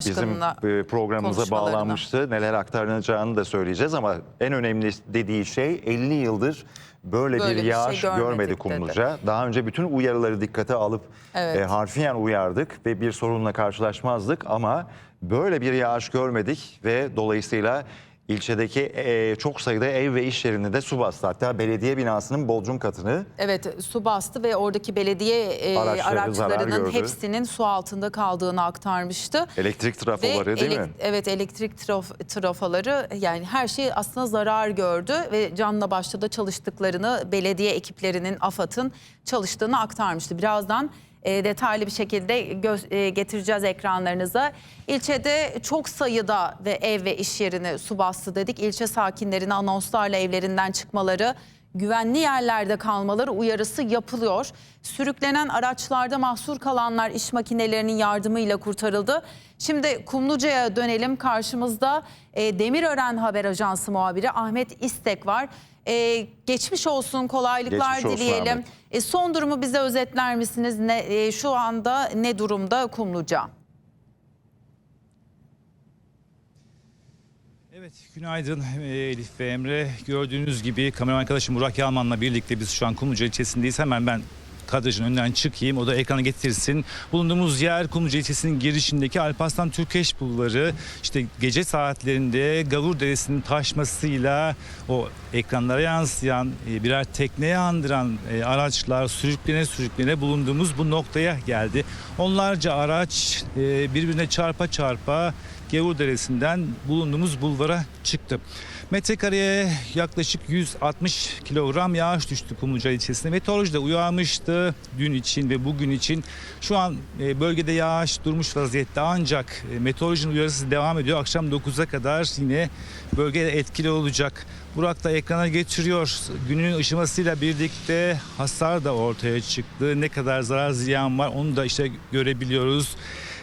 bizim e, programımıza bağlanmıştı. Neler aktarılacağını da söyleyeceğiz ama en önemli dediği şey 50 yıldır böyle, Böyle bir bir şey yağış görmedik görmedi dedi. Kumluca. Daha önce bütün uyarıları dikkate alıp Evet. e, harfiyen uyardık ve bir sorunla karşılaşmazdık ama böyle bir yağış görmedik ve dolayısıyla ilçedeki e, çok sayıda ev ve iş yerini de su bastı. Hatta belediye binasının bodrum katını Evet su bastı ve oradaki belediye e, Araçları zarar araçlarının gördü. hepsinin su altında kaldığını aktarmıştı. elektrik trafoları değil elek- mi? Evet elektrik traf- trafoları yani her şey aslında zarar gördü ve canla başta da çalıştıklarını belediye ekiplerinin AFAD'ın çalıştığını aktarmıştı. Birazdan e, detaylı bir şekilde gö- e, getireceğiz ekranlarınıza. İlçede çok sayıda ve ev ve iş yerini su bastı dedik. İlçe sakinlerine anonslarla evlerinden çıkmaları güvenli yerlerde kalmaları uyarısı yapılıyor. Sürüklenen araçlarda mahsur kalanlar iş makinelerinin yardımıyla kurtarıldı. Şimdi Kumluca'ya dönelim. Karşımızda e, Demirören Haber Ajansı muhabiri Ahmet İstek var. E, geçmiş olsun, kolaylıklar Geçmiş olsun dileyelim. Ahmet. E, son durumu bize özetler misiniz? Ne, e, şu anda ne durumda Kumluca? Evet, günaydın e, Elif ve Emre. Gördüğünüz gibi kameraman arkadaşım Burak Yalman'la birlikte biz şu an Kumluca ilçesindeyiz. Hemen ben kadrajın önünden çıkayım. O da ekrana getirsin. Bulunduğumuz yer Kumluca ilçesinin girişindeki Alparslan Türkeş Bulvarı. İşte gece saatlerinde Gavur Deresi'nin taşmasıyla o ekranlara yansıyan e, birer tekneye andıran e, araçlar sürüklene sürüklene bulunduğumuz bu noktaya geldi. Onlarca araç e, birbirine çarpa çarpa Gavur Deresi'nden bulunduğumuz bulvara çıktı. Metrekareye yaklaşık 160 kilogram yağış düştü Kumluca ilçesine. Meteoroloji de uyarmıştı dün için ve bugün için. Şu an e, bölgede yağış durmuş vaziyette ancak e, meteorolojinin uyarısı devam ediyor. Akşam 9'a kadar yine bölgede etkili olacak. Burak da ekrana getiriyor. Günün ışımasıyla birlikte hasar da ortaya çıktı. Ne kadar zarar ziyan var onu da işte görebiliyoruz.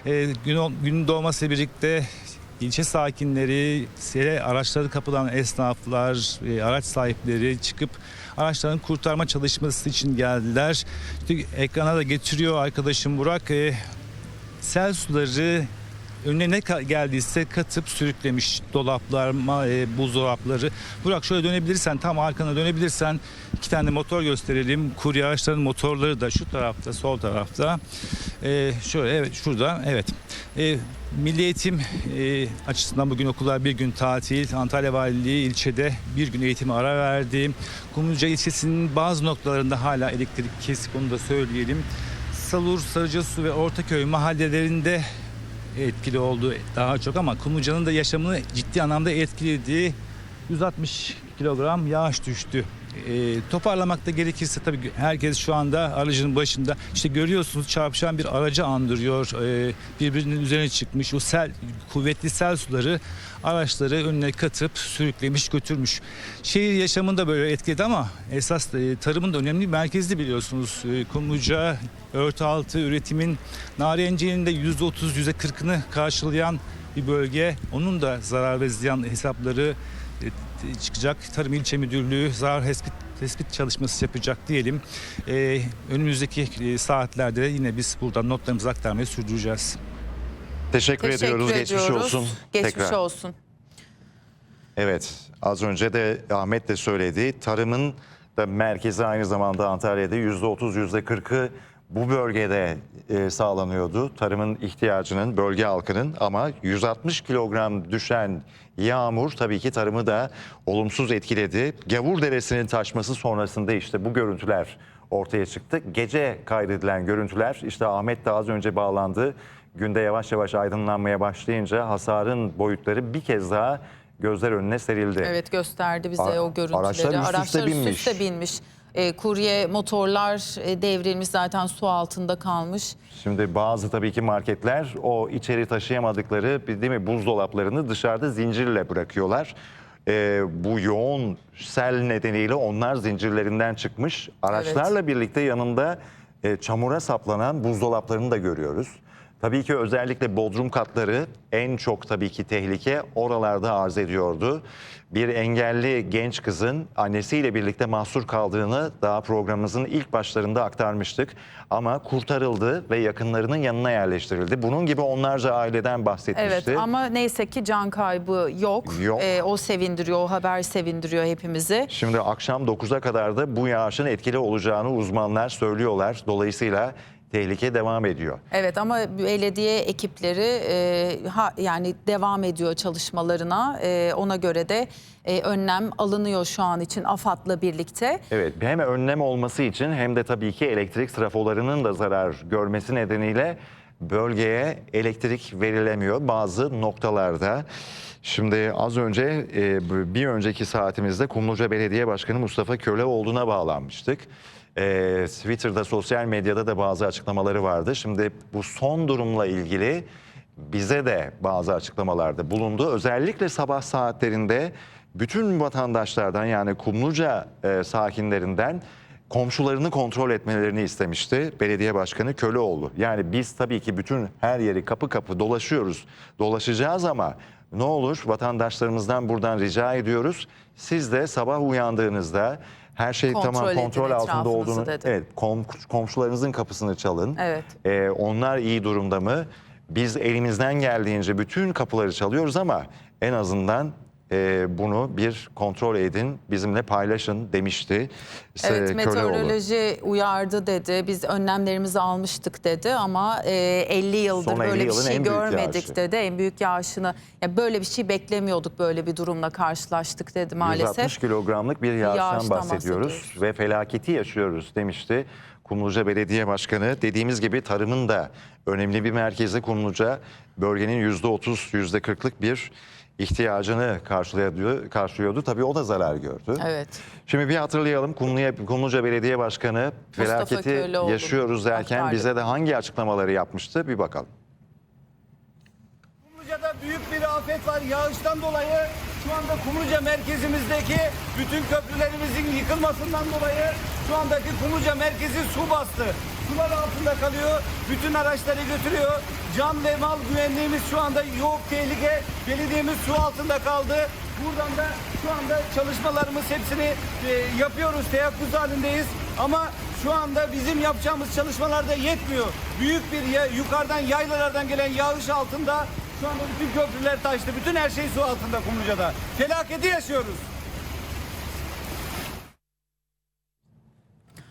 E, gün, doğmasıyla birlikte ilçe sakinleri, sele araçları kapılan esnaflar, e, araç sahipleri çıkıp araçların kurtarma çalışması için geldiler. İşte ekrana da getiriyor arkadaşım Burak. E, sel suları önüne ne geldiyse katıp sürüklemiş dolaplar, e, buzdolapları. Burak şöyle dönebilirsen, tam arkana dönebilirsen iki tane motor gösterelim. Kurye araçların motorları da şu tarafta, sol tarafta. E, şöyle evet şurada evet. E, Milli Eğitim e, açısından bugün okullar bir gün tatil. Antalya Valiliği ilçede bir gün eğitime ara verdi. Kumluca ilçesinin bazı noktalarında hala elektrik kesik onu da söyleyelim. Salur, Sarıcasu ve Ortaköy mahallelerinde etkili oldu daha çok ama Kumluca'nın da yaşamını ciddi anlamda etkilediği 160 kilogram yağış düştü. Ee, toparlamak da gerekirse tabii herkes şu anda aracının başında. İşte görüyorsunuz çarpışan bir aracı andırıyor. Ee, birbirinin üzerine çıkmış. O sel, kuvvetli sel suları araçları önüne katıp sürüklemiş götürmüş. Şehir yaşamını da böyle etkiledi ama esas e, tarımın da önemli bir merkezdi biliyorsunuz. E, Kumluca örtü altı üretimin narencinin de %30 %40'ını karşılayan bir bölge. Onun da zarar ve ziyan hesapları e, çıkacak. Tarım İlçe Müdürlüğü zarar tespit, tespit çalışması yapacak diyelim. E, önümüzdeki e, saatlerde de yine biz buradan notlarımızı aktarmayı sürdüreceğiz. Teşekkür, ediyoruz. Geçmiş olsun. Geçmiş tekrar. olsun. Evet, az önce de Ahmet de söyledi. Tarımın da merkezi aynı zamanda Antalya'da yüzde otuz, yüzde kırkı bu bölgede e, sağlanıyordu. Tarımın ihtiyacının, bölge halkının ama 160 kilogram düşen yağmur tabii ki tarımı da olumsuz etkiledi. Gavur Deresi'nin taşması sonrasında işte bu görüntüler ortaya çıktı. Gece kaydedilen görüntüler işte Ahmet de az önce bağlandı. Günde yavaş yavaş aydınlanmaya başlayınca hasarın boyutları bir kez daha gözler önüne serildi. Evet gösterdi bize Ara- o görüntüleri. araçlar üst üste Araçlar üst binmiş. üste binmiş. E, kurye motorlar e, devrilmiş zaten su altında kalmış. Şimdi bazı tabii ki marketler o içeri taşıyamadıkları değil mi buzdolaplarını dışarıda zincirle bırakıyorlar. Ee, bu yoğun sel nedeniyle onlar zincirlerinden çıkmış. Araçlarla birlikte yanında e, çamura saplanan buzdolaplarını da görüyoruz. Tabii ki özellikle bodrum katları en çok tabii ki tehlike oralarda arz ediyordu. Bir engelli genç kızın annesiyle birlikte mahsur kaldığını daha programımızın ilk başlarında aktarmıştık. Ama kurtarıldı ve yakınlarının yanına yerleştirildi. Bunun gibi onlarca aileden bahsetmişti. Evet ama neyse ki can kaybı yok. Yok. Ee, o sevindiriyor, o haber sevindiriyor hepimizi. Şimdi akşam 9'a kadar da bu yağışın etkili olacağını uzmanlar söylüyorlar. Dolayısıyla tehlike devam ediyor. Evet ama belediye ekipleri e, ha, yani devam ediyor çalışmalarına. E, ona göre de e, önlem alınıyor şu an için AFAD'la birlikte. Evet hem önlem olması için hem de tabii ki elektrik trafolarının da zarar görmesi nedeniyle bölgeye elektrik verilemiyor bazı noktalarda. Şimdi az önce e, bir önceki saatimizde Kumluca Belediye Başkanı Mustafa Köleoğlu'na bağlanmıştık. E, Twitter'da sosyal medyada da bazı açıklamaları vardı. Şimdi bu son durumla ilgili bize de bazı açıklamalarda bulundu. Özellikle sabah saatlerinde bütün vatandaşlardan yani Kumluca e, sakinlerinden komşularını kontrol etmelerini istemişti belediye başkanı Köleoğlu. Yani biz tabii ki bütün her yeri kapı kapı dolaşıyoruz, dolaşacağız ama ne olur vatandaşlarımızdan buradan rica ediyoruz. Siz de sabah uyandığınızda her şey Kontrol tamam edin kontrol altında olduğunu, dedi. evet kom- komşularınızın kapısını çalın. Evet. Ee, onlar iyi durumda mı? Biz elimizden geldiğince bütün kapıları çalıyoruz ama en azından e, bunu bir kontrol edin, bizimle paylaşın demişti. Evet Se- Köleoğlu. meteoroloji uyardı dedi. Biz önlemlerimizi almıştık dedi ama e, 50 yıldır Son 50 böyle bir yılın şey en büyük görmedik yağışı. dedi. En büyük yağışını ya böyle bir şey beklemiyorduk. Böyle bir durumla karşılaştık dedi maalesef. 160 kilogramlık bir yağıştan, Yağıştan bahsediyoruz, bahsediyoruz. ve felaketi yaşıyoruz demişti. Kumluca Belediye Başkanı dediğimiz gibi tarımın da önemli bir merkezi Kumluca bölgenin %30 %40'lık bir ihtiyacını karşılıyordu, karşılıyordu. Tabii o da zarar gördü. Evet. Şimdi bir hatırlayalım Kumluca, Kumluca Belediye Başkanı Mustafa felaketi Köylüoğlu yaşıyoruz derken aktardı. bize de hangi açıklamaları yapmıştı bir bakalım. Büyük bir afet var. Yağıştan dolayı şu anda Kumluca merkezimizdeki bütün köprülerimizin yıkılmasından dolayı şu andaki Kumluca merkezi su bastı. Sular altında kalıyor. Bütün araçları götürüyor. Can ve mal güvenliğimiz şu anda yok tehlike. Belediyemiz su altında kaldı. Buradan da şu anda çalışmalarımız hepsini e, yapıyoruz. Teyakkuz halindeyiz. Ama şu anda bizim yapacağımız çalışmalarda yetmiyor. Büyük bir yukarıdan yaylalardan gelen yağış altında şu anda bütün köprüler taştı. Bütün her şey su altında Kumluca'da. Felaketi yaşıyoruz.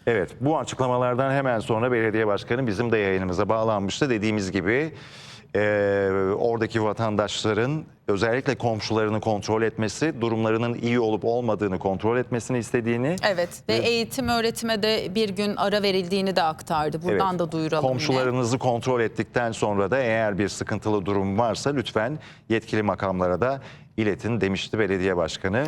Evet bu açıklamalardan hemen sonra belediye başkanı bizim de yayınımıza bağlanmıştı. Dediğimiz gibi e, oradaki vatandaşların özellikle komşularını kontrol etmesi, durumlarının iyi olup olmadığını kontrol etmesini istediğini. Evet ve eğitim öğretime de bir gün ara verildiğini de aktardı. Buradan Evet, da duyuralım yine. Komşularınızı kontrol ettikten sonra da eğer bir sıkıntılı durum varsa lütfen yetkili makamlara da iletin demişti belediye başkanı.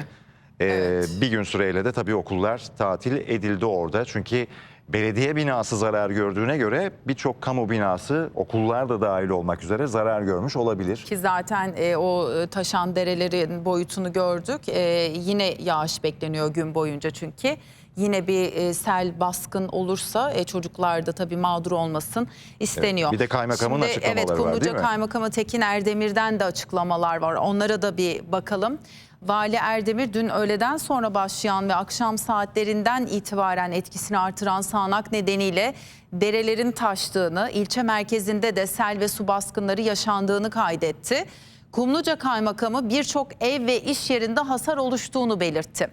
Ee, Evet. Bir gün süreyle de tabii okullar tatil edildi orada. Çünkü belediye binası zarar gördüğüne göre birçok kamu binası okullar da dahil olmak üzere zarar görmüş olabilir. Ki zaten e, o e, taşan derelerin boyutunu gördük. E, yine yağış bekleniyor gün boyunca çünkü. Yine bir e, sel baskın olursa e, çocuklar da tabii mağdur olmasın isteniyor. Evet, bir de kaymakamın Şimdi, açıklamaları evet, var, Kumluca değil mi? Kaymakamı Tekin Erdemir'den de açıklamalar var. Onlara da bir bakalım. Vali Erdemir dün öğleden sonra başlayan ve akşam saatlerinden itibaren etkisini artıran sağanak nedeniyle derelerin taştığını, ilçe merkezinde de sel ve su baskınları yaşandığını kaydetti. Kumluca Kaymakamı birçok ev ve iş yerinde hasar oluştuğunu belirtti.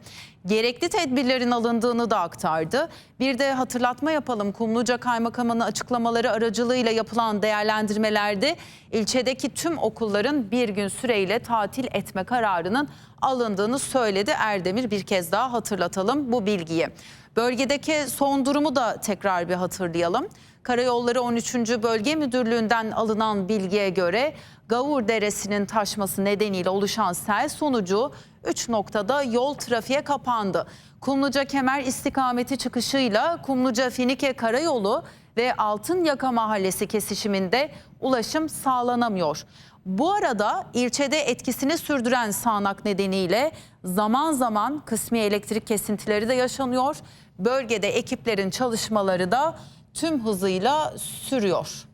Gerekli tedbirlerin alındığını da aktardı. Bir de hatırlatma yapalım. Kumluca Kaymakamı'nın açıklamaları aracılığıyla yapılan değerlendirmelerde ilçedeki tüm okulların bir gün süreyle tatil etme kararının alındığını söyledi. Erdemir bir kez daha hatırlatalım bu bilgiyi. Bölgedeki son durumu da tekrar bir hatırlayalım. Karayolları 13. Bölge Müdürlüğü'nden alınan bilgiye göre Gavur Deresi'nin taşması nedeniyle oluşan sel sonucu 3 noktada yol trafiğe kapandı. Kumluca Kemer istikameti çıkışıyla Kumluca Finike Karayolu ve Altınyaka Mahallesi kesişiminde ulaşım sağlanamıyor. Bu arada ilçede etkisini sürdüren sağanak nedeniyle zaman zaman kısmi elektrik kesintileri de yaşanıyor. Bölgede ekiplerin çalışmaları da tüm hızıyla sürüyor.